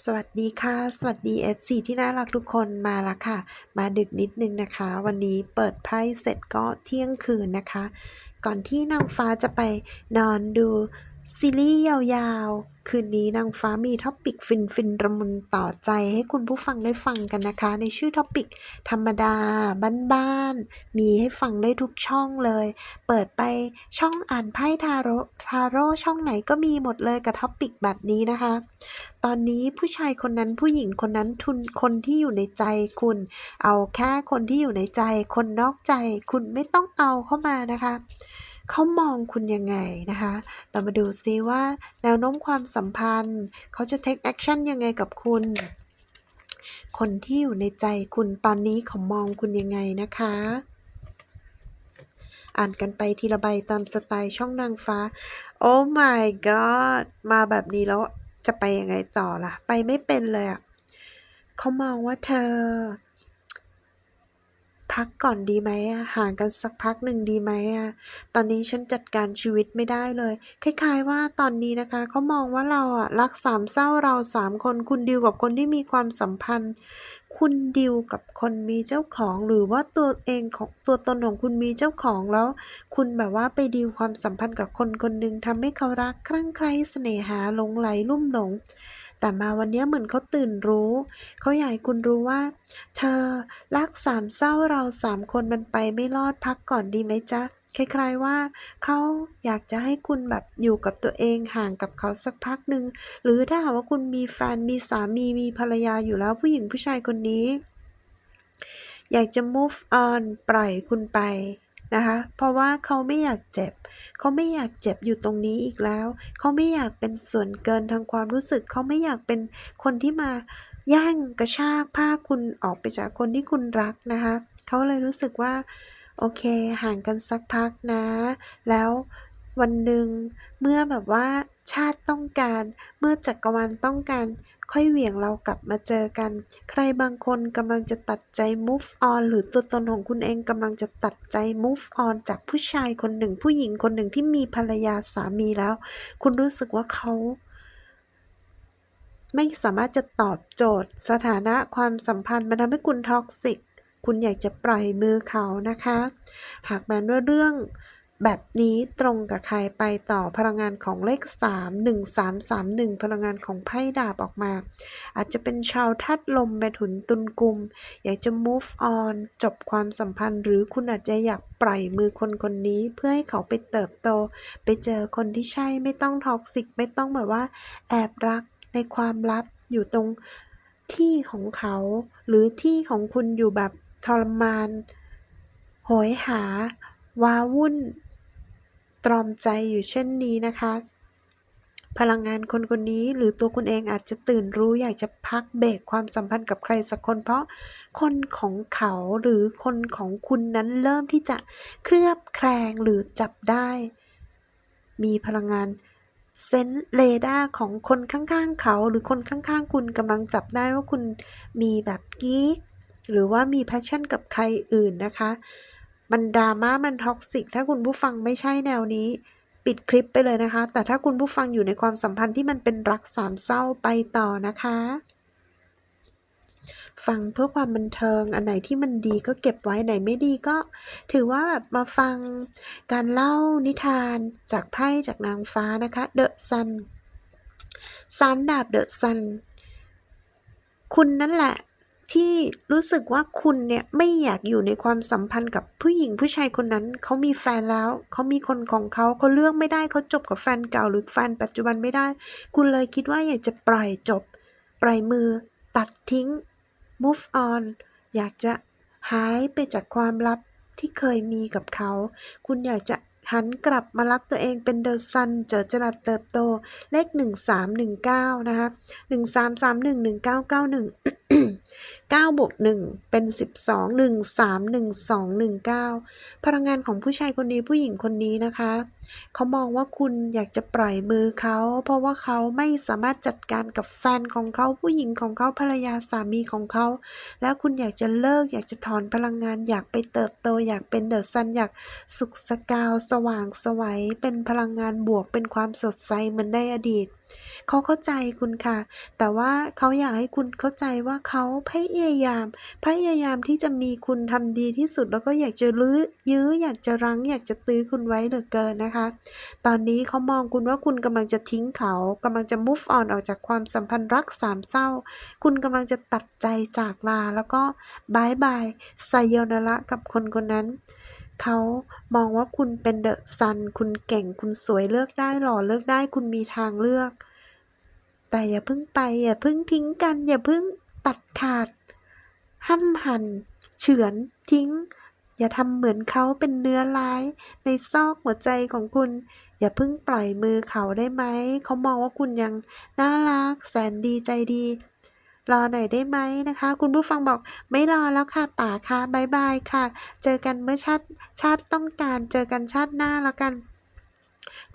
สวัสดีค่ะ สวัสดี FC ที่น่ารักทุกคนมาแล้วค่ะ มาดึกนิดนึงนะคะ วันนี้เปิดไพ่เสร็จก็เที่ยงคืนนะคะ ก่อนที่นางฟ้าจะไปนอนดู ซีรีส์ยาวๆ คืนนี้นางฟ้ามีท็อปิกฟินฟินๆระมุนต่อใจให้คุณผู้ฟังได้ฟังกันนะคะ ในชื่อท็อปิกธรรมดา บ้านๆ มีให้ฟังได้ทุกช่องเลย เปิดไปช่องอ่านไพ่ทาโร่ทาโร่ช่องไหนก็มีหมดเลยกับท็อปิกแบบนี้นะคะ ตอนนี้ผู้ชายคนนั้นผู้หญิงคนนั้นทุนคนที่อยู่ในใจคุณ เอาแค่คนที่อยู่ในใจ คนนอกใจ คุณไม่ต้องเอาเข้ามานะคะ เขามองคุณยังไงนะคะ เรามาดูซิว่าแนวโน้มความสัมพันธ์ เขาจะ take action ยังไงกับคุณ คนที่อยู่ในใจคุณตอนนี้เขามองคุณยังไงนะคะ อ่านกันไปทีละใบตามสไตล์ช่องนางฟ้า โอ้ my god มาแบบนี้แล้วจะไปยังไงต่อล่ะ ไปไม่เป็นเลยอะ่ะเขามองว่าเธอ พักก่อนดีไหมอะห่างกันสักพักหนึ่งดีไหมอะตอนนี้ฉันจัดการชีวิตไม่ได้เลย คล้ายๆว่าตอนนี้นะคะเขามองว่าเราอะรักสามเศร้าเราสามคน คุณดิวกับคนที่มีความสัมพันธ์ คุณดิวกับคนมีเจ้าของ หรือว่าตัวเองของตัวตนของคุณมีเจ้าของแล้ว คุณแบบว่าไปดีลความสัมพันธ์กับคนคนหนึ่งทำให้เขารักคลั่งไคล้เสน่หาหลงไหลลุ่มหลง แต่มาวันนี้เหมือนเขาตื่นรู้ เขาอยากให้คุณรู้ว่า เธอรักสามเศร้าเราสามคนมันไปไม่รอดพักก่อนดีไหมจ๊ะคล้ายๆว่าเขาอยากจะให้คุณแบบอยู่กับตัวเองห่างกับเขาสักพักหนึ่งหรือถ้าหากว่าคุณมีแฟนมีสามีมีภรรยาอยู่แล้วผู้หญิงผู้ชายคนนี้ อยากจะ move on ปล่อยคุณไป นะคะ เพราะว่าเขาไม่อยากเจ็บ เขาไม่อยากเจ็บอยู่ตรงนี้อีกแล้ว เขาไม่อยากเป็นส่วนเกินทางความรู้สึก เขาไม่อยากเป็นคนที่มาแย่งกระชากผ้าคุณออกไปจากคนที่คุณรักนะคะ เขาเลยรู้สึกว่า โอเค ห่างกันสักพักนะ แล้ว วันหนึ่งเมื่อแบบว่าชาติต้องการ เมื่อจักรวาลต้องการ ค่อยเหวี่ยงเรากลับมาเจอกัน ใครบางคนกำลังจะตัดใจ move on หรือตัวตนของคุณเองกำลังจะตัดใจ move on จากผู้ชายคนหนึ่ง ผู้หญิงคนหนึ่งที่มีภรรยาสามีแล้ว คุณรู้สึกว่าเขาไม่สามารถจะตอบโจทย์ สถานะความสัมพันธ์มันทำให้คุณท็อกซิก คุณอยากจะปล่อยมือเขานะคะ หากแม้ว่าเรื่อง แบบนี้ตรงกับใครไปต่อพลังงานของเลข 3 1 3 3 1 พลังงานของไพ่ดาบออกมา อาจจะเป็นชาวทัดลมไปถุนตุนกุม อยากจะ move on จบความสัมพันธ์ หรือคุณอาจจะอยากปล่อยมือคนคนนี้เพื่อให้เขาไปเติบโต ไปเจอคนที่ใช่ไม่ต้องท็อกซิกไม่ต้องแบบว่า แอบรักในความลับอยู่ตรงที่ของเขา หรือที่ของคุณอยู่แบบทรมาน โหยหาว้าวุ่น ตรอมใจอยู่เช่นนี้นะคะ พลังงานคนคนนี้หรือตัวคุณเองอาจจะตื่นรู้อยากจะพักเบรกความสัมพันธ์กับใครสักคน เพราะคนของเขาหรือคนของคุณนั้นเริ่มที่จะเคลือบแคลงหรือจับได้ มีพลังงานเซนส์เรดาของคนข้างๆ เขาหรือคนข้างๆ คุณกำลังจับได้ว่าคุณมีแบบกิ๊กหรือว่ามีแพชชั่นกับใครอื่นนะคะ มันดราม่ามันท็อกซิก ถ้าคุณผู้ฟังไม่ใช่แนวนี้ ปิดคลิปไปเลยนะคะ แต่ถ้าคุณผู้ฟังอยู่ในความสัมพันธ์ที่มันเป็นรักสามเศร้าไปต่อนะคะ ฟังเพื่อความบันเทิง อันไหนที่มันดีก็เก็บไว้ไหนไม่ดีก็ ถือว่าแบบมาฟังการเล่านิทานจากไพ่จากนางฟ้านะคะ The Sun สามดาบ The Sun คุณนั่นแหละ ที่รู้สึกว่าคุณเนี่ยไม่อยากอยู่ในความสัมพันธ์กับผู้หญิงผู้ชายคนนั้น เขามีแฟนแล้ว เขามีคนของเขาเขาเลือกไม่ได้เขาจบกับแฟนเก่าหรือแฟนปัจจุบันไม่ได้ คุณเลยคิดว่าอยากจะปล่อยจบ ปล่อยมือ ตัดทิ้ง move on อยากจะหายไปจากความลับที่เคยมีกับเขา คุณอยากจะหันกลับมารักตัวเองเป็นเดอะซันเจอจรัสเติบโต เลข 1319 นะคะ 13311991 9บวก1เป็น 12 13 12 19 พลังงานของผู้ชายคนนี้ผู้หญิงคนนี้นะคะ เขามองว่าคุณอยากจะปล่อยมือเขา เพราะว่าเขาไม่สามารถจัดการกับแฟนของเขาผู้หญิงของเขาภรรยาสามีของเขา แล้วคุณอยากจะเลิกอยากจะถอนพลังงานอยากไปเติบโตอยากเป็นเดอะซันอยากสุขสกาวสว่างสวัยเป็นพลังงานบวกเป็นความสดใสเหมือนในอดีต เขาเข้าใจคุณค่ะ แต่ว่าเขาอยากให้คุณเข้าใจว่าเขาพยายายาม พยายามที่จะมีคุณทำดีที่สุดแล้วก็อยากจะลื้อยื้ออยากจะรั้ง อยากจะตื้อคุณไว้เหลือเกินนะคะ ตอนนี้เขามองคุณว่าคุณกำลังจะทิ้งเขากำลังจะ move on ออกจากความสัมพันธ์รักสามเศร้า คุณกำลังจะตัดใจจากลาแล้วก็บายบายไซโยนาระกับคนคนนั้นเขามองว่าคุณเป็นเดอะซัน คุณเก่ง คุณสวยเลือกได้หล่อเลือกได้ คุณมีทางเลือก แต่อย่าเพิ่งไป อย่าเพิ่งทิ้งกัน อย่าเพิ่งตัดขาด ห้ำหัน เฉือนทิ้ง อย่าทำเหมือนเขาเป็นเนื้อร้าย ในซอกหัวใจของคุณ อย่าเพิ่งปล่อยมือเขาได้ไหม เขามองว่าคุณยังน่ารัก แสนดีใจดี รอหน่อยได้ไหมนะคะ คุณผู้ฟังบอกไม่รอแล้วค่ะป๋าค่ะบายบายค่ะ เจอกันเมื่อชาติชาติต้องการ เจอกันชาติหน้าแล้วกัน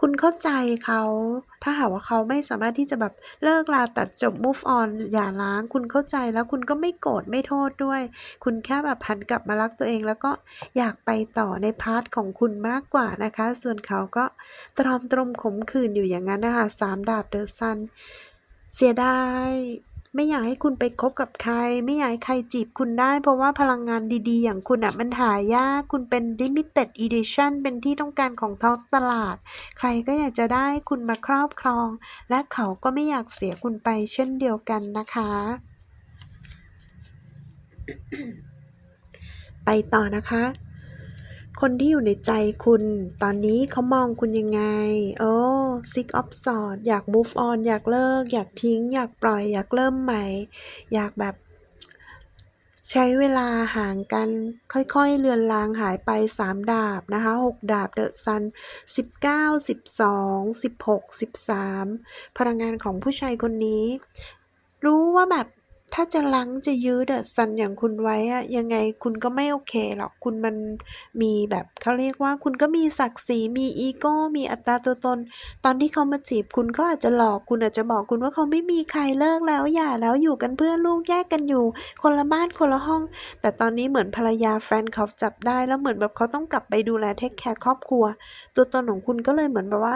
คุณเข้าใจเขา ถ้าหากว่าเขาไม่สามารถที่จะแบบเลิกลาตัดจบ move on อย่าร้าง คุณเข้าใจแล้วคุณก็ไม่โกรธไม่โทษด้วย คุณแค่แบบหันกลับมารักตัวเอง แล้วก็อยากไปต่อในพาร์ทของคุณมากกว่านะคะ ส่วนเขาก็ตรอมตรมขมขื่นอยู่อย่างนั้นนะคะสามดาบเดอะซัน เสียดาย ไม่อยากให้คุณไปคบกับใคร ไม่อยากให้ใครจีบคุณได้ เพราะว่าพลังงานดี ๆ อย่างคุณอะมันหายาก คุณเป็น limited edition เป็นที่ต้องการของท้องตลาด ใครก็อยากจะได้คุณมาครอบครอง และเขาก็ไม่อยากเสียคุณไปเช่นเดียวกันนะคะ ไปต่อนะคะ คนที่อยู่ในใจคุณ ตอนนี้เขามองคุณยังไง โอ้ six of swords อยาก move on อยากเลิก อยากทิ้ง อยากปล่อย อยากเริ่มใหม่ อยากแบบใช้เวลาห่างกันค่อยๆ เลือนลางหายไป 3 ดาบนะคะ 6 ดาบเดอะซัน 19 12 16 13 พลังงานของผู้ชายคนนี้ รู้ว่าแบบ ถ้าจะลังจะยื้อเดอะซันอย่างคุณไว้อะยังไงคุณก็ไม่โอเคหรอก คุณมันมีแบบเขาเรียกว่าคุณก็มีศักดิ์ศรีมีอีโก้ มีอัตราตัวตน ตอนที่เขามาจีบคุณเขาอาจจะหลอกคุณอาจจะบอกคุณว่าเขาไม่มีใครเลิกแล้วหย่าแล้วอยู่กันเพื่อลูกแยกกันอยู่ คนละบ้านคนละห้อง แต่ตอนนี้เหมือนภรรยาแฟนเขาจับได้แล้วเหมือนแบบเขาต้องกลับไปดูแลเทคแคร์ครอบครัว ตัวตนของคุณก็เลยเหมือนแบบว่า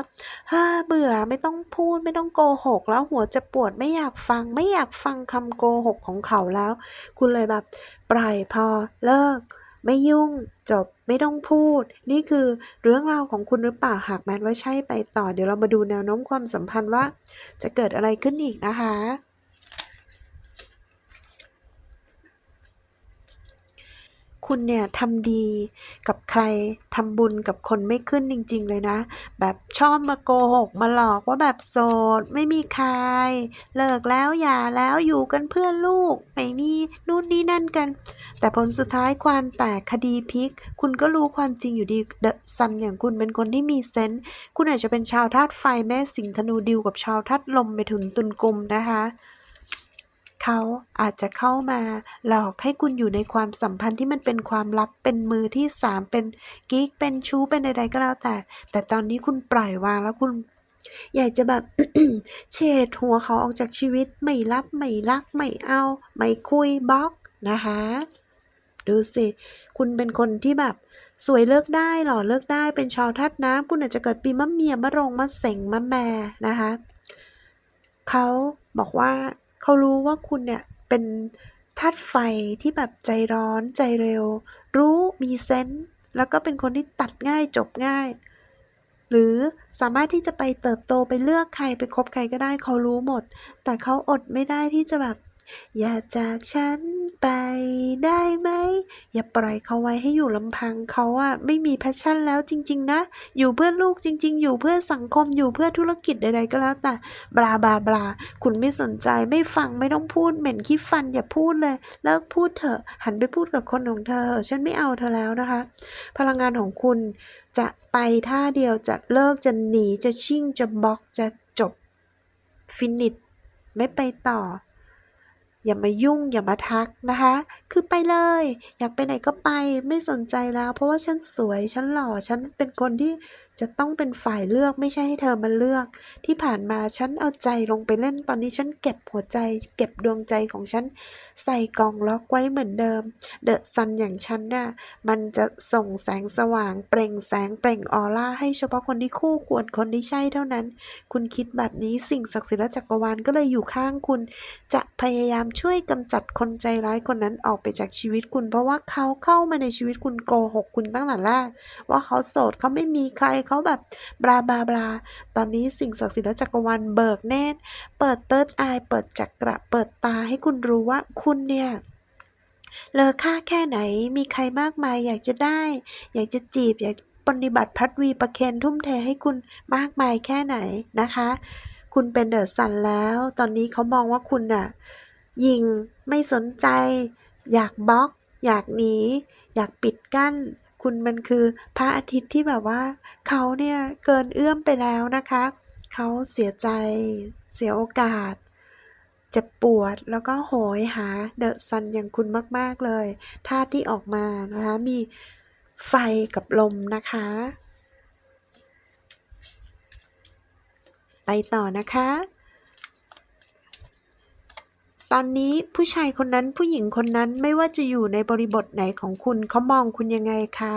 ฮ่าเบื่อไม่ต้องพูดไม่ต้องโกหก แล้วหัวจะปวดไม่อยากฟังไม่อยากฟังคำโกหกของเขาแล้ว คุณเลยแบบปล่อยพอเลิก ไม่ยุ่งจบไม่ต้องพูด นี่คือเรื่องราวของคุณหรือเปล่าหากแม้ว่าใช่ไปต่อ เดี๋ยวเรามาดูแนวโน้มความสัมพันธ์ว่า จะเกิดอะไรขึ้นอีกนะคะ คุณเนี่ยทำดีกับใครทำบุญกับคนไม่ขึ้นจริง ๆ เลยนะ แบบชอบมาโกหกมาหลอกว่าแบบโสดไม่มีใคร เลิกแล้วหย่าแล้วอยู่กันเพื่อนลูกไม่มีนู่นนี่นั่นกัน แต่ผลสุดท้ายความแตกคดีพลิก คุณก็รู้ความจริงอยู่ดีเดอะซันอย่างคุณเป็นคนที่มีเซนส์คุณอาจจะเป็นชาวธาตุไฟแม่สิงห์ธนูดิวกับชาวธาตุลมไปถึงตุลกุมนะคะ เขาอาจจะเข้ามา หลอกให้คุณอยู่ในความสัมพันธ์ที่มันเป็นความลับเป็นมือที่สามเป็นกิ๊กเป็นชู้เป็นใดๆก็แล้วแต่ แต่ตอนนี้คุณปล่อยวางแล้วคุณอยากจะแบบเฉดหัวเขาออกจากชีวิตไม่รับไม่รักไม่เอา ไม่คุยบล็อกนะคะ ดูสิ คุณเป็นคนที่แบบ สวยเลิกได้หล่อเลิกได้เป็นชาวธาตุน้ำคุณอาจจะเกิดปีมะเมียมะโรงมะเสงมะแมนะคะเขาบอกว่า เขารู้ว่าคุณเนี่ยเป็นธาตุไฟที่แบบใจร้อนใจเร็ว รู้มีเซนส์แล้วก็เป็นคนที่ตัดง่ายจบง่าย หรือสามารถที่จะไปเติบโตไปเลือกใครไปคบใครก็ได้เขารู้หมด แต่เขาอดไม่ได้ที่จะแบบ อย่าจากฉันไปได้ไหม อย่าปล่อยเขาไว้ให้อยู่ลำพังเขาอะไม่มีแพชชั่นแล้วจริง ๆ นะ อยู่เพื่อลูกจริง ๆ อยู่เพื่อสังคมอยู่เพื่อธุรกิจใดๆก็แล้วแต่บลาบลาบลาคุณไม่สนใจไม่ฟังไม่ต้องพูดเหม็นขี้ฟันอย่าพูดเลยเลิกพูดเถอะ หันไปพูดกับคนของเธอ ฉันไม่เอาเธอแล้วนะคะ พลังงานของคุณจะไปท่าเดียวจะเลิกจะหนีจะชิ่งจะบล็อกจะจบฟินิชไม่ไปต่อ อย่ามายุ่งอย่ามาทักนะคะ คือไปเลย อยากไปไหนก็ไปไม่สนใจแล้ว เพราะว่าฉันสวยฉันหล่อฉันเป็นคนที่จะต้องเป็นฝ่ายเลือกไม่ใช่ให้เธอมาเลือก ที่ผ่านมาฉันเอาใจลงไปเล่นตอนนี้ฉันเก็บหัวใจ เก็บดวงใจของฉัน ใส่กล่องล็อกไว้เหมือนเดิม เดอะซันอย่างฉันน่ะมันจะส่งแสงสว่าง เปล่งแสงเปล่งออร่าให้เฉพาะคนที่คู่ควรคนที่ใช่เท่านั้น คุณคิดแบบนี้สิ่งศักดิ์สิทธิ์และจักรวาลก็เลยอยู่ข้างคุณ จะพยายามช่วยกำจัดคนใจร้ายคนนั้นออกไปจากชีวิตคุณ เพราะว่าเขาเข้ามาในชีวิตคุณโกหกคุณตั้งแต่แรก ว่าเขาโสดเขาไม่มีใครเขาแบบบลาบลาบลาตอนนี้สิ่งศักดิ์สิทธิ์และจักรวาลเบิกเนตรเปิดเติร์ดอายเปิดจักระเปิดตาให้คุณรู้ว่าคุณเนี่ยเลอค่าแค่ไหนมีใครมากมายอยากจะได้ อยากจะจีบ อยากปฏิบัติพัดวีประเคนทุ่มเทให้คุณมากมายแค่ไหนนะคะ คุณเป็นเดอะซันแล้ว ตอนนี้เขามองว่าคุณน่ะ ยิง ไม่สนใจ อยากบล็อก อยากหนี อยากปิดกั้น คุณมันคือพระอาทิตย์ที่แบบว่า เขาเนี่ยเกินเอื้อมไปแล้วนะคะ เขาเสียใจ เสียโอกาสเจ็บปวดแล้วก็โหยหาเดอะซันอย่างคุณมาก ๆ เลยท่าที่ออกมานะคะ มีไฟกับลมนะคะ ไปต่อนะคะ ตอนนี้ผู้ชายคนนั้นผู้หญิงคนนั้นไม่ว่าจะอยู่ในบริบทไหนของคุณเขามองคุณยังไงคะ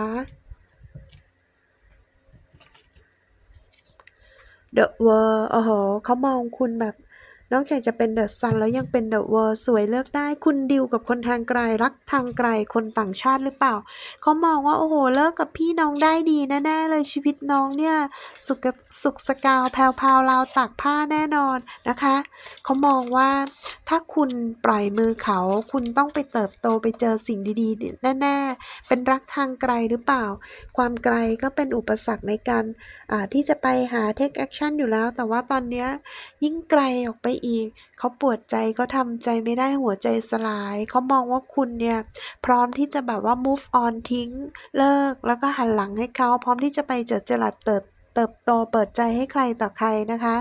The World โอ้โหเขามองคุณแบบ นอกจากจะเป็นเดอะซันแล้วยังเป็นเดอะเวิร์สวยเลือกได้ คุณดิวกับคนทางไกลรักทางไกลคนต่างชาติหรือเปล่า เขามองว่าโอ้โหเลิกกับพี่น้องได้ดีแน่ๆเลยชีวิตน้องเนี่ยสุขสุขสกาวแพรวพราวราวตากผ้าแน่นอนนะคะ เขามองว่าถ้าคุณปล่อยมือเขาคุณต้องไปเติบโตไปเจอสิ่งดีๆแน่ๆเป็นรักทางไกลหรือเปล่า ความไกลก็เป็นอุปสรรคในการอ่าที่จะไปหาเทคแอคชั่นอยู่แล้ว แต่ว่าตอนเนี้ยยิ่งไกลออกไปอีก เขาปวดใจเขาทำใจไม่ได้หัวใจสลาย เขามองว่าคุณเนี่ยพร้อมที่จะแบบว่า move on ทิ้ง เลิกแล้วก็หันหลังให้เขาพร้อมที่จะไปเจอจรัสเติบเติบโตเปิดใจให้ใครต่อใครนะคะ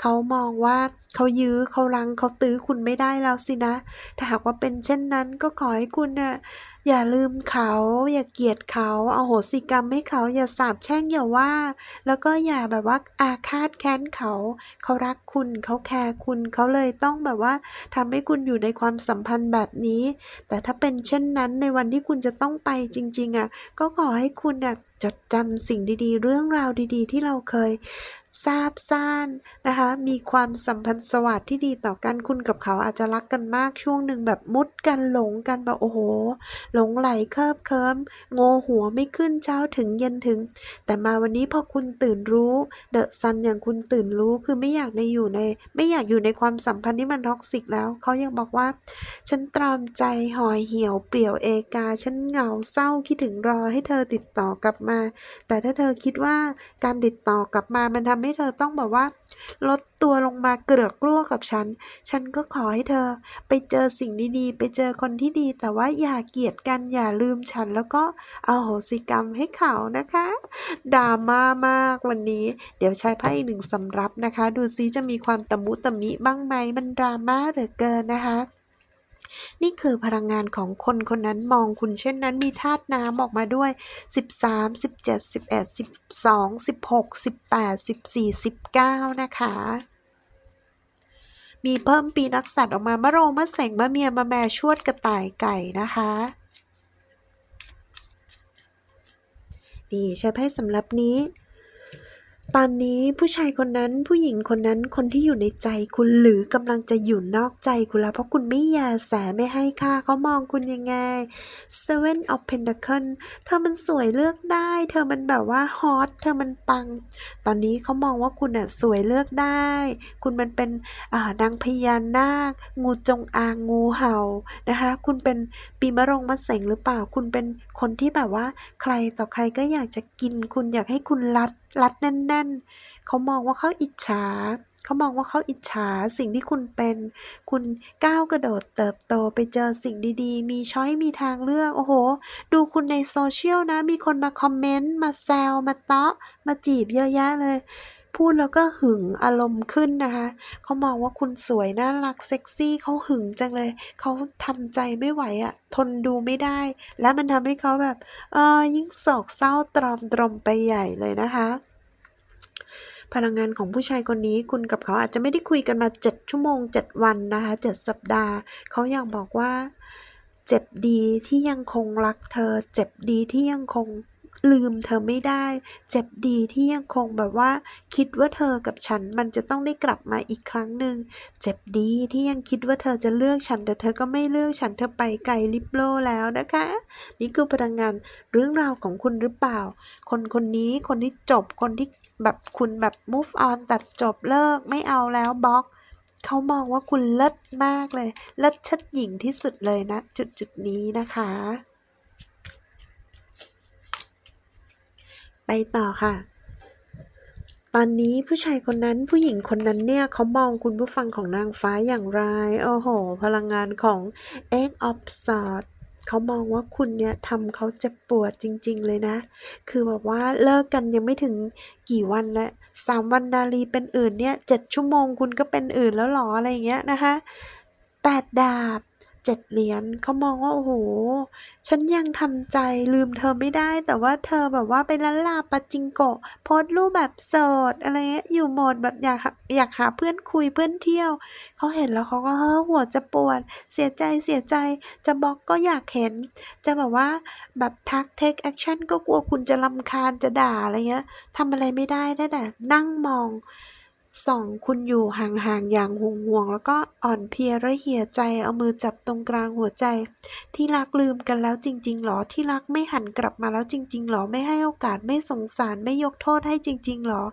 เขามองว่าเขายื้อเขารังเขาตื้อคุณไม่ได้แล้วสินะ ถ้าหากว่าเป็นเช่นนั้นก็ขอให้คุณเนี่ย อย่าลืมเขา อย่าเกลียดเขาเอาโหสิกรรมให้เขา อย่าสาบแช่งอย่าว่า แล้วก็อย่าแบบว่าอาฆาตแค้นเขา เขารักคุณเขาแคร์คุณเขาเลยต้องแบบว่าทำให้คุณอยู่ในความสัมพันธ์แบบนี้ แต่ถ้าเป็นเช่นนั้นในวันที่คุณจะต้องไปจริง ๆอะก็ขอให้คุณน่ะจดจำสิ่งดีๆ เรื่องราวดีๆ ที่เราเคยทราบซ่านนะคะ มีความสัมพันธ์สวัสดิ์ที่ดีต่อกันคุณกับเขาอาจจะรักกันมากช่วงหนึ่งแบบมุดกันหลงกันแบบโอ้โห หลงไหลเคิบเคิมโงหัวไม่ขึ้นเช้าถึงเย็นถึง แต่มาวันนี้พอคุณตื่นรู้เดอะซันอย่างคุณตื่นรู้คือไม่อยากในอยู่ใน ไม่อยากอยู่ในความสัมพันธ์ที่มันท็อกซิกแล้วเขายังบอกว่า ฉันตรอมใจห่อเหี่ยวเปลี่ยวเอกา ฉันเหงาเศร้าคิดถึงรอให้เธอติดต่อกลับมาแต่ถ้าเธอคิดว่าการติดต่อกลับมามันทำให้เธอต้องแบบว่า ลดตัวลงมาเกลือกกลั้วกับฉัน ฉันก็ขอให้เธอ ไปเจอสิ่งดีๆ ไปเจอคนที่ดี แต่ว่าอย่าเกลียดกันอย่าลืมฉัน แล้วก็เอาโหสิกรรมให้เขานะคะดราม่ามากวันนี้ เดี๋ยวใช้ไพ่อีกหนึ่งสำรับนะคะ ดูซิจะมีความตะมุตะมิบ้างไหมมันดราม่าเหลือเกินนะคะ นี่คือพลังงานของคนคนนั้นมองคุณเช่นนั้นมีธาตุน้ำออกมาด้วย 13 17 11 12 16 18 14 19 นะคะมีเพิ่มปีนักสัตว์ออกมามะโรงมะเสงมะเมียมะแม่ชวดกระต่ายไก่นะคะนี่ใช้ไพ่สำหรับนี้ ตอนนี้ผู้ชายคนนั้นผู้หญิงคนนั้นคนที่อยู่ในใจคุณหรือกำลังจะอยู่นอกใจคุณแล้ว เพราะคุณไม่แยแสไม่ให้ค่าเขามองคุณยังไง Seven of Pentacles เธอมันสวยเลือกได้ เธอมันแบบว่าฮอตเธอมันปัง ตอนนี้เขามองว่าคุณอะสวยเลือกได้ คุณมันเป็นอ่านางพญานาค งูจงอางงูเห่านะคะคุณเป็นปีมะรงมะเสงหรือเปล่า คุณเป็นคนที่แบบว่า ใครต่อใครก็อยากจะกิน คุณอยากให้คุณรัด รัดแน่น ๆ เขามองว่าเขาอิจฉาเขามองว่าเขาอิจฉาสิ่งที่คุณเป็น คุณก้าวกระโดดเติบโตไปเจอสิ่งดีๆ มีช้อยมีทางเลือก โอ้โห ดูคุณในโซเชียลนะ มีคนมาคอมเมนต์ มาแซว มาเตาะ มาจีบเยอะแยะเลย พูดแล้วก็หึงอารมณ์ขึ้นนะคะเขามองว่าคุณสวยน่ารักเซ็กซี่เขาหึงจังเลยเขาทำใจไม่ไหวอะทนดูไม่ได้ และมันทำให้เขาแบบเออยิ่งโศกเศร้าตรอมตรมไปใหญ่เลยนะคะพลังงานของผู้ชายคนนี้คุณกับเขาอาจจะไม่ได้คุยกันมา 7 ชั่วโมง 7 วันนะคะ 7 สัปดาห์ เขาอยากบอกว่า เจ็บดีที่ยังคงรักเธอ เจ็บดีที่ยังคง ลืมเธอไม่ได้ เจ็บดีที่ยังคงแบบว่า คิดว่าเธอกับฉันมันจะต้องได้กลับมาอีกครั้งหนึ่งเจ็บดีที่ยังคิดว่าเธอจะเลือกฉัน แต่เธอก็ไม่เลือกฉันเธอไปไกลลิบโลแล้วนะคะ นี่คือพลังงานเรื่องราวของคุณหรือเปล่า คนคนนี้คนที่จบคนที่แบบคุณแบบ move on ตัดจบเลิกไม่เอาแล้วบล็อกเขามองว่าคุณเลิศมากเลย เลิศชัดหญิงที่สุดเลยนะ จุดจุดนี้นะคะ ไปต่อค่ะ ตอนนี้ผู้ชายคนนั้นผู้หญิงคนนั้นเนี่ยเขามองคุณผู้ฟังของนางฟ้าอย่างไร โอ้โห พลังงานของ Eight of Swords เขามองว่าคุณเนี่ยทำเขาเจ็บปวดจริง ๆ เลยนะ คือแบบว่าเลิกกันยังไม่ถึงกี่วันนะสามวันดาลีเป็นอื่นเนี่ยเจ็ดชั่วโมงคุณก็เป็นอื่นแล้วหรออะไรเงี้ยนะคะแปดดาบ เจ็ดเหรียญเขามองว่าโอ้โห ฉันยังทำใจลืมเธอไม่ได้ แต่ว่าเธอแบบว่าไปละลาปาจิงโกะโพสรูปแบบโสดอะไรเงี้ยอยู่โหมดแบบอยากอยากหาเพื่อนคุยเพื่อนเที่ยว เขาเห็นแล้วเขาก็หัวจะปวด เสียใจเสียใจจะบล็อกก็อยากเห็น จะแบบว่าแบบทัก take action ก็กลัวคุณจะรำคาญจะด่าอะไรเงี้ยทำอะไรไม่ได้ได้แต่นั่งมอง สองคุณอยู่ห่างๆอย่างห่วงๆแล้วก็อ่อนเพลียระเหี่ยใจเอามือจับตรงกลางหัวใจ ที่รักลืมกันแล้วจริงๆหรอที่รักไม่หันกลับมาแล้วจริงๆหรอไม่ให้โอกาสไม่สงสารไม่ยกโทษให้จริงๆหรอ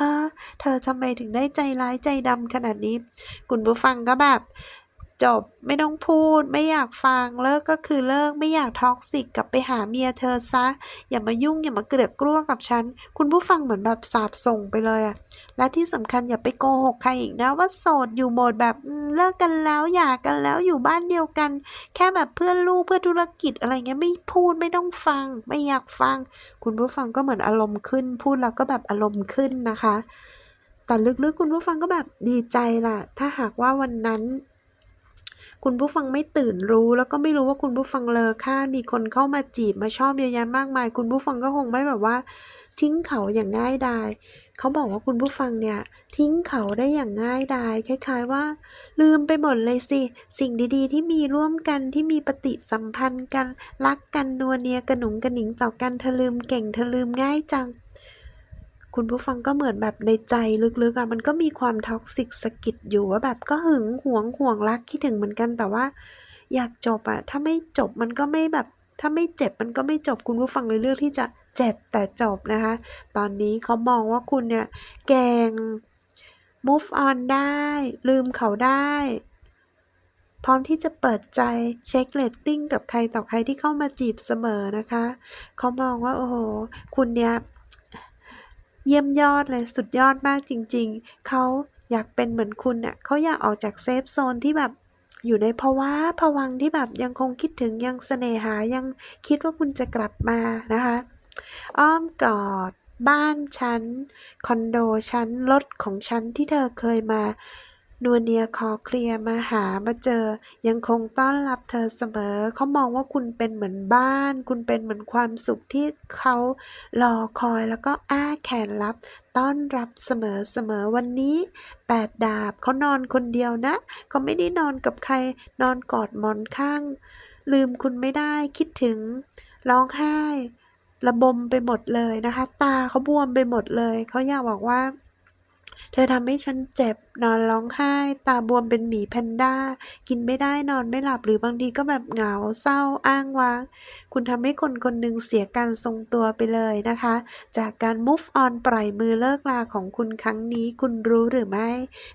ฮะเธอทำไมถึงได้ใจร้ายใจดำขนาดนี้ คุณผู้ฟังก็แบบ จบไม่ต้องพูด ไม่อยากฟังเลิกก็คือเลิกไม่อยากท็อกซิกกลับไปหาเมียเธอซะ อย่ามายุ่งอย่ามาเกลือกกลัวกับฉัน คุณผู้ฟังเหมือนแบบสาบส่งไปเลยอะและที่สำคัญอย่าไปโกหกใครอีกนะว่าโสดอยู่โหมดแบบเลิกกันแล้วหย่ากันแล้วอยู่บ้านเดียวกัน แค่แบบเพื่อนลูกเพื่อธุรกิจอะไรเงี้ยไม่พูดไม่ต้องฟัง ไม่อยากฟัง คุณผู้ฟังก็เหมือนอารมณ์ขึ้น พูดแล้วก็แบบอารมณ์ขึ้นนะคะ แต่ลึกๆคุณผู้ฟังก็แบบดีใจล่ะ ถ้าหากว่าวันนั้น คุณผู้ฟังไม่ตื่นรู้ แล้วก็ไม่รู้ว่าคุณผู้ฟังเลอค่ามีคนเข้ามาจีบมาชอบเยอะแยะมากมาย คุณผู้ฟังก็คงไม่แบบว่า ทิ้งเขาอย่างง่ายดายเขาบอกว่าคุณผู้ฟังเนี่ยทิ้งเขาได้อย่างง่ายดายคล้าย ๆว่า ลืมไปหมดเลยสิ สิ่งดีๆ ที่มีร่วมกันที่มีปฏิสัมพันธ์กัน รักกันนัวเนียกระหนุงกระหนิงต่อกันเธอลืมเก่งเธอลืมง่ายจัง คุณผู้ฟังก็เหมือนแบบในใจลึกๆอะมันก็มีความท็อกซิกสะกิดอยู่ว่าแบบก็หึงหวงห่วงรักคิดถึงเหมือนกันแต่ว่า อยากจบอะถ้าไม่จบมันก็ไม่แบบ ถ้าไม่เจ็บมันก็ไม่จบคุณผู้ฟังเลยเลือกที่จะเจ็บแต่จบนะคะ ตอนนี้เขามองว่าคุณเนี่ยเก่ง move on ได้ ลืมเขาได้ พร้อมที่จะเปิดใจเช็คเรตติ้งกับใครต่อใครที่เข้ามาจีบเสมอนะคะ เขามองว่า โอ้โห คุณเนี่ย เยี่ยมยอดเลยสุดยอดมากจริง ๆ เขาอยากเป็นเหมือนคุณเน่ะเขาอยากออกจากเซฟโซนที่แบบอยู่ในภาวะผวังที่แบบยังคงคิดถึงยังเสน่หายังคิดว่าคุณจะกลับมานะคะ อ้อมกอด บ้านฉัน คอนโดฉันรถของฉันที่เธอเคยมา นัวเนียคอเคลียร์มาหามาเจอ ยังคงต้อนรับเธอเสมอ เขามองว่าคุณเป็นเหมือนบ้าน คุณเป็นเหมือนความสุขที่เขารอคอยแล้วก็อ้าแขนรับ ต้อนรับเสมอเสมอวันนี้แปดดาบเขานอนคนเดียวนะ เขาไม่ได้นอนกับใคร นอนกอดหมอนข้าง ลืมคุณไม่ได้คิดถึง ร้องไห้ ระบมไปหมดเลยนะคะ ตาเขาบวมไปหมดเลย เขาอยากบอกว่า เธอทำให้ฉันเจ็บ นอนร้องไห้ ตาบวมเป็นหมีแพนด้า กินไม่ได้นอนไม่หลับหรือบางทีก็แบบเหงาเศร้าอ้างว้าง คุณทำให้คนคนหนึ่งเสียการทรงตัวไปเลยนะคะ จากการ move on ปล่อยมือเลิกลาของคุณครั้งนี้คุณรู้หรือไม่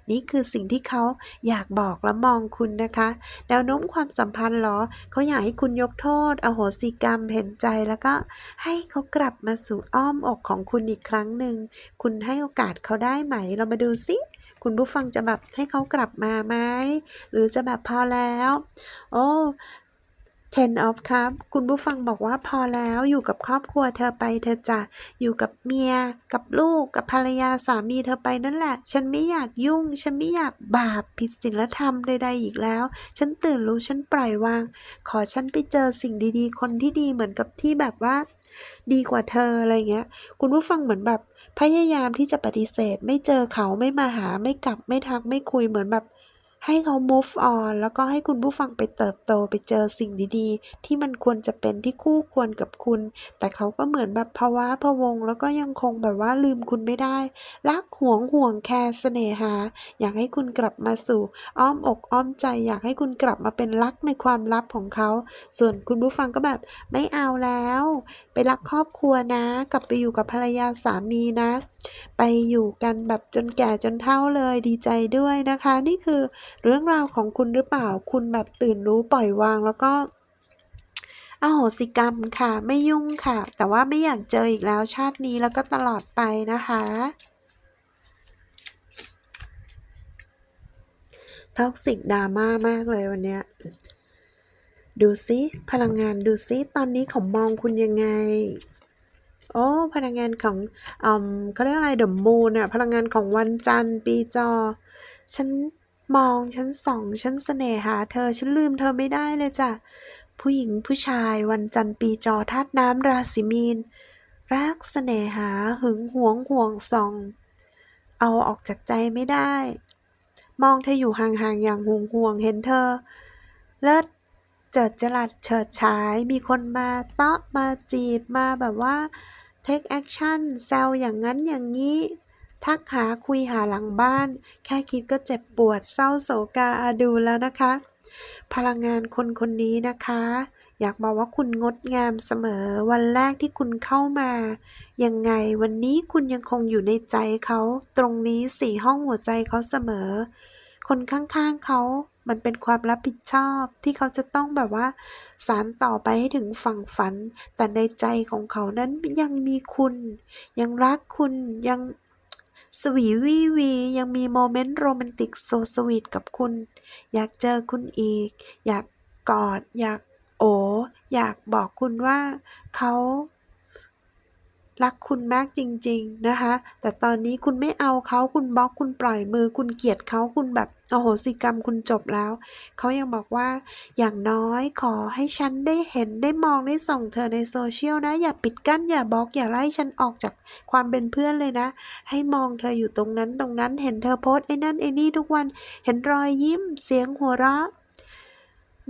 นี่คือสิ่งที่เขาอยากบอกและมองคุณนะคะแนวโน้มความสัมพันธ์เหรอเขาอยากให้คุณยกโทษ อโหสิกรรมเห็นใจแล้วก็ให้เขากลับมาสู่อ้อมอกของคุณอีกครั้งหนึ่ง คุณให้โอกาสเขาได้ไหม เรามาดูสิ คุณผู้ฟังจะแบบให้เขากลับมาไหมหรือจะแบบพอแล้ว โอ้ Ten of ครับคุณผู้ฟังบอกว่าพอแล้วอยู่กับครอบครัวเธอไปเธอจะอยู่กับเมีย กับลูกกับภรรยาสามีเธอไปนั่นแหละ ฉันไม่อยากยุ่ง ฉันไม่อยากบาปผิดศีลธรรมใดๆอีกแล้ว ฉันตื่นรู้ฉันปล่อยวาง ขอฉันไปเจอสิ่งดีๆ คนที่ดีเหมือนกับที่แบบว่า ดีกว่าเธออะไรเงี้ย คุณผู้ฟังเหมือนแบบพยายามที่จะปฏิเสธ ไม่เจอเขาไม่มาหาไม่กลับไม่ทักไม่คุยเหมือนแบบ ให้เขา move on แล้วก็ให้คุณผู้ฟังไปเติบโตไปเจอสิ่งดีๆ ที่มันควรจะเป็นที่คู่ควรกับคุณ แต่เขาก็เหมือนแบบภาวะพะวง แล้วก็ยังคงแบบว่าลืมคุณไม่ได้รักห่วงห่วงแคร์เสน่หา อยากให้คุณกลับมาสู่ อ้อมอกอ้อมใจ อยากให้คุณกลับมาเป็นรักในความลับของเขา ส่วนคุณผู้ฟังก็แบบไม่เอาแล้ว ไปรักครอบครัวนะ กลับไปอยู่กับภรรยาสามีนะ ไปอยู่กันแบบจนแก่จนเฒ่าเลยดีใจด้วยนะคะ นี่คือเรื่องราวของคุณหรือเปล่า คุณแบบตื่นรู้ปล่อยวางแล้วก็อโหสิกรรมค่ะ ไม่ยุ่งค่ะ แต่ว่าไม่อยากเจออีกแล้วชาตินี้แล้วก็ตลอดไปนะคะ ท็อกซิกดราม่ามากเลยวันเนี้ย ดูซิพลังงานดูซิตอนนี้เขามองคุณยังไง โอ้พลังงานของอืมเขาเรียกอะไรเดอะมูนอะพลังงานของวันจันทร์ปีจอ ฉัน มองฉันส่องฉันเสน่หาเธอฉันลืมเธอไม่ได้เลยจ้ะ ผู้หญิงผู้ชายวันจันทร์ปีจอธาตุน้ำราศีมีน รักเสน่หาหึงหวงห่วงส่อง เอาออกจากใจไม่ได้ มองเธออยู่ห่างๆอย่างห่วงห่วงเห็นเธอ เลิศเจิดจรัสเฉิดฉาย มีคนมาเตาะมาจีบมาแบบว่า take action แซวอย่างนั้นอย่างนี้ ทักหาคุยหาหลังบ้าน แค่คิดก็เจ็บปวดเศร้าโศกาอาดูแล้วนะคะ พลังงานคนคนนี้นะคะ อยากบอกว่าคุณงดงามเสมอวันแรกที่คุณเข้ามายังไงวันนี้คุณยังคงอยู่ในใจเขาตรงนี้สี่ห้องหัวใจเขาเสมอ คนข้างๆเขามันเป็นความรับผิดชอบที่เขาจะต้องแบบว่า สารต่อไปให้ถึงฝั่งฝัน แต่ในใจของเขานั้นยังมีคุณ ยังรักคุณยัง สวีวีวียังมีโมเมนต์โรแมนติกโซสวีทกับคุณ อยากเจอคุณอีก อยากกอด อยากโอ อยากบอกคุณว่าเขา รักคุณมากจริง ๆนะคะ แต่ตอนนี้คุณไม่เอาเขาคุณบล็อกคุณปล่อยมือ คุณเกลียดเขาคุณแบบอโหสิกรรมคุณจบแล้ว เขายังบอกว่า อย่างน้อยขอให้ฉันได้เห็นได้มองได้ส่องเธอในโซเชียลนะ อย่าปิดกั้นอย่าบล็อกอย่าไล่ฉันออกจากความเป็นเพื่อนเลยนะ ให้มองเธออยู่ตรงนั้นตรงนั้นเห็นเธอโพสไอ้นั่นไอ้นี่ทุกวันเห็นรอยยิ้มเสียงหัวเราะ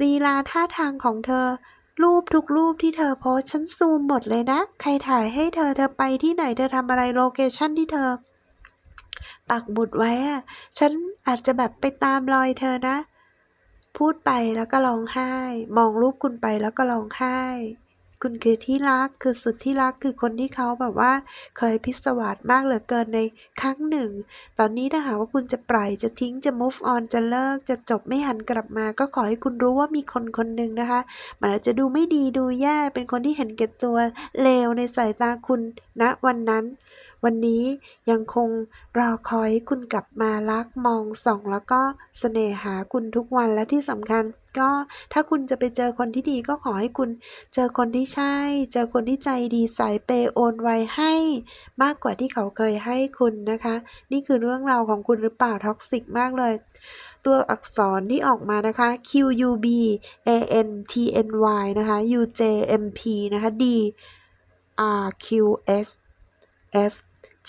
ลีลาท่าทางของเธอ รูปทุกรูปที่เธอโพสฉันซูมหมดเลยนะ ใครถ่ายให้เธอเธอไปที่ไหนเธอทำอะไรโลเคชั่นที่เธอ ปักหมุดไว้อะฉันอาจจะแบบไปตามรอยเธอนะ พูดไปแล้วก็ร้องไห้ มองรูปคุณไปแล้วก็ร้องไห้ คุณคือที่รักคือสุดที่รักคือคนที่เขาแบบว่า เคยพิศวาสมากเหลือเกินในครั้งหนึ่ง ตอนนี้ถ้าหากว่าคุณจะปล่อยจะทิ้งจะ move on จะเลิกจะจบไม่หันกลับมา ก็ขอให้คุณรู้ว่ามีคนคนหนึ่งนะคะ มันอาจจะดูไม่ดีดูแย่เป็นคนที่เห็นแก่ตัวเลวในสายตาคุณณวันนั้น วันนี้ยังคงรอคอยให้คุณกลับมารักมองส่อง แล้วก็เสน่หาคุณทุกวันและที่สำคัญ ก็ถ้าคุณจะไปเจอคนที่ดีก็ขอให้คุณเจอคนที่ใช่ เจอคนที่ใจดีสายเปย์โอนไวให้มากกว่าที่เขาเคยให้คุณนะคะ นี่คือเรื่องราวของคุณหรือเปล่าท็อกซิกมากเลย ตัวอักษรที่ออกมานะคะ Q U B A N T N Y นะคะ U J M P นะคะ D R Q S F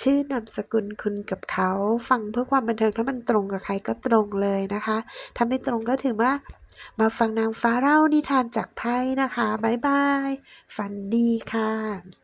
ชื่อนามสกุลคุณกับเขา ฟังเพื่อความบันเทิงถ้ามันตรงกับใครก็ตรงเลยนะคะถ้าไม่ตรงก็ถือว่า มาฟังนางฟ้าเล่านิทานจากไพ่นะคะ บ๊ายบาย ฝันดีค่ะ